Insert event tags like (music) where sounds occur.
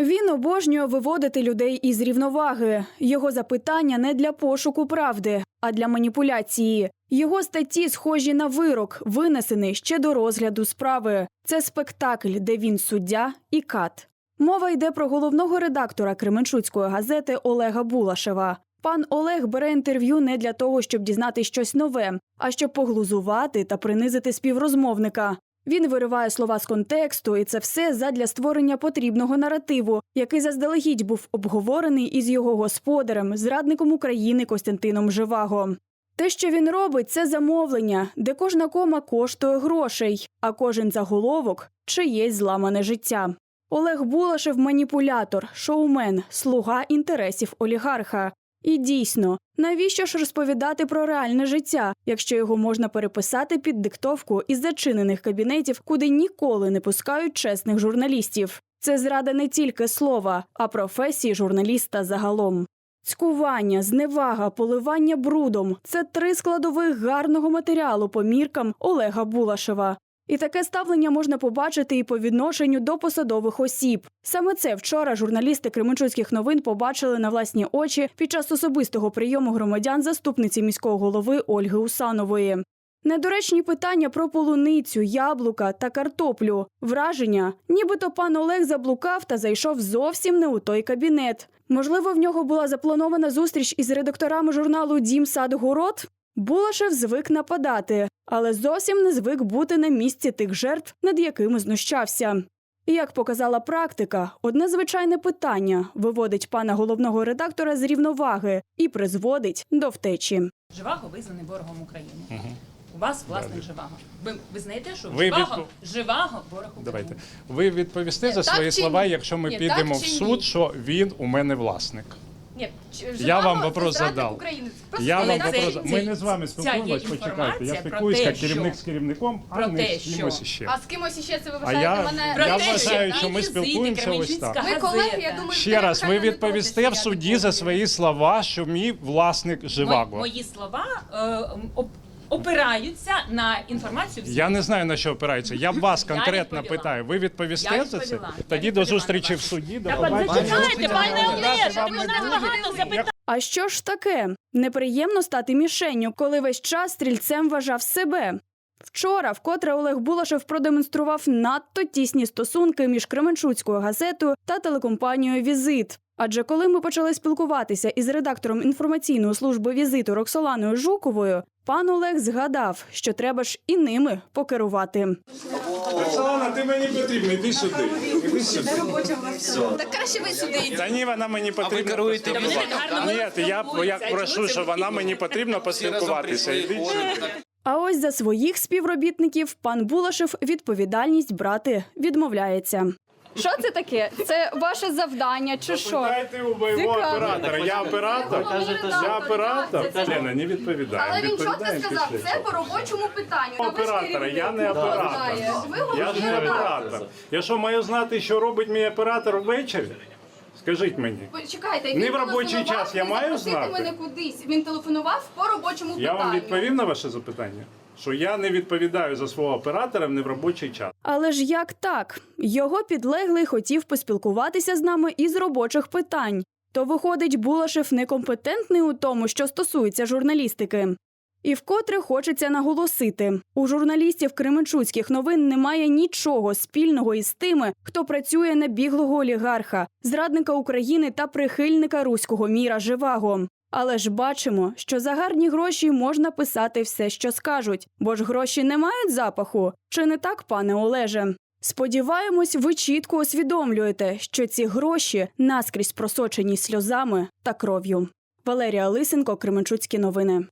Він обожнює виводити людей із рівноваги. Його запитання не для пошуку правди, а для маніпуляції. Його статті схожі на вирок, винесений ще до розгляду справи. Це спектакль, де він суддя і кат. Мова йде про головного редактора Кременчуцької газети Олега Булашева. Пан Олег бере інтерв'ю не для того, щоб дізнати щось нове, а щоб поглузувати та принизити співрозмовника. Він вириває слова з контексту, і це все задля створення потрібного наративу, який заздалегідь був обговорений із його господарем, зрадником України Костянтином Живаго. Те, що він робить, це замовлення, де кожна кома коштує грошей, а кожен заголовок чиєсь зламане життя. Олег Булашев маніпулятор, шоумен, слуга інтересів олігарха. І дійсно, навіщо ж розповідати про реальне життя, якщо його можна переписати під диктовку із зачинених кабінетів, куди ніколи не пускають чесних журналістів? Це зрада не тільки слова, а професії журналіста загалом. Цькування, зневага, поливання брудом це три складових гарного матеріалу по міркам Олега Булашева. І таке ставлення можна побачити і по відношенню до посадових осіб. Саме це вчора журналісти Кременчуцьких новин побачили на власні очі під час особистого прийому громадян заступниці міського голови Ольги Усанової. Недоречні питання про полуницю, яблука та картоплю. Враження, нібито пан Олег заблукав та зайшов зовсім не у той кабінет. Можливо, в нього була запланована зустріч із редакторами журналу Дім сад город. Булашев звик нападати, але зовсім не звик бути на місці тих жертв, над якими знущався. І Як показала практика, одне звичайне питання виводить пана головного редактора з рівноваги і призводить до втечі. Живаго визнаний ворогом України. У вас власник Живаго. Ви визнаєте, що Ви Живаго, відпо- Живаго ворог України? Давайте. Ви відповісте Ні, за свої чи слова, ні? якщо ми Ні, підемо так в суд, ні? що він у мене власник. Ні, Я вам вопрос задав. Я вам вопрос. це- Ми не з вами спілкуємося, спілкуємось, почекайте. Я спілкуюся спілкуюсь як керівник з керівником, а Про не те, з кимось що- іще. А з кимось іще це ви вважаєте мене? Про я те, вважаю, що ми спілкуємося ось так. Ви колеги, я думаю, Ще раз, ви відповісте в суді за свої слова, що мій власник Живаго. мої слова е, оп- опираються на інформацію. Я не знаю на що опирається. Я (laughs) вас конкретно відповіла. питаю. Ви відповісте за це? відповіла. Я Тоді до відповіла зустрічі на в суді. До побачення. зачекайте, пане Олеже, у нас багато запитань. А що ж таке? Неприємно стати мішенню, коли весь час стрільцем вважав себе. Вчора, вкотре Олег Булашев продемонстрував надто тісні стосунки між Кременчуцькою газетою та телекомпанією Візит. Адже коли ми почали спілкуватися із редактором інформаційної служби візиту Роксоланою Жуковою, пан Олег згадав, що треба ж і ними покерувати. Роксолана, ти мені потрібна, іди сюди. Іди сюди. Так краще ви сюди йдіть. Та ні, вона мені потрібна. керуєте поспілкуватися. Ні, я, я прошу, що вона мені потрібно поспілкуватися. Іди сюди. А ось за своїх співробітників пан Булашев відповідальність брати відмовляється. Що це таке? Це ваше завдання чи що? Питайте у моєго Цікаво. оператора. Я оператор? Я оператор? Лена, не відповідає. Але він що це сказав, це по робочому питанню. На ж Оператора, я не оператор. Ви Я ж не оператор. Я що маю знати, що робить мій оператор ввечері? Скажіть мені. Чекайте, Не він в робочий телефонував, час я не маю знати? мене кудись. Він телефонував по робочому Я питанню. вам відповів на ваше запитання, що я не відповідаю за свого оператора не в робочий час. Але ж як так? Його підлеглий хотів поспілкуватися з нами із робочих питань. То виходить, Булашев некомпетентний у тому, що стосується журналістики. І вкотре хочеться наголосити: у журналістів Кременчуцьких новин немає нічого спільного із тими, хто працює на біглого олігарха, зрадника України та прихильника руського міра Живаго. Але ж бачимо, що за гарні гроші можна писати все, що скажуть, бо ж гроші не мають запаху. Чи не так, пане Олеже? Сподіваємось, ви чітко усвідомлюєте, що ці гроші наскрізь просочені сльозами та кров'ю. Валерія Лисенко, Кременчуцькі новини.